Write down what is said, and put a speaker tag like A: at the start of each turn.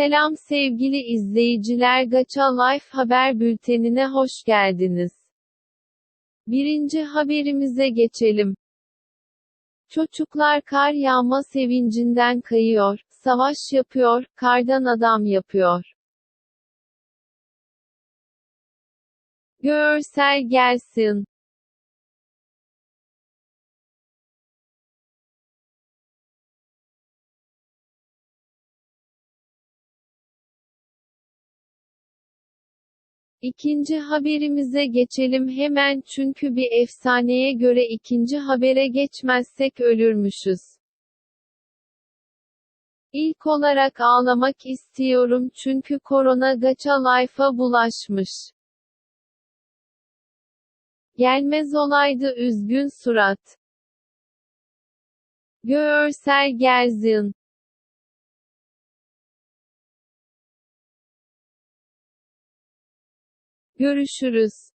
A: Selam sevgili izleyiciler Gaça Life haber bültenine hoş geldiniz. Birinci haberimize geçelim. Çocuklar kar yağma sevincinden kayıyor, savaş yapıyor, kardan adam yapıyor. Görsel gelsin. İkinci haberimize geçelim hemen çünkü bir efsaneye göre ikinci habere geçmezsek ölürmüşüz. İlk olarak ağlamak istiyorum çünkü korona Gacha Life'a bulaşmış. Gelmez olaydı üzgün surat. Görsel Gerzin Görüşürüz.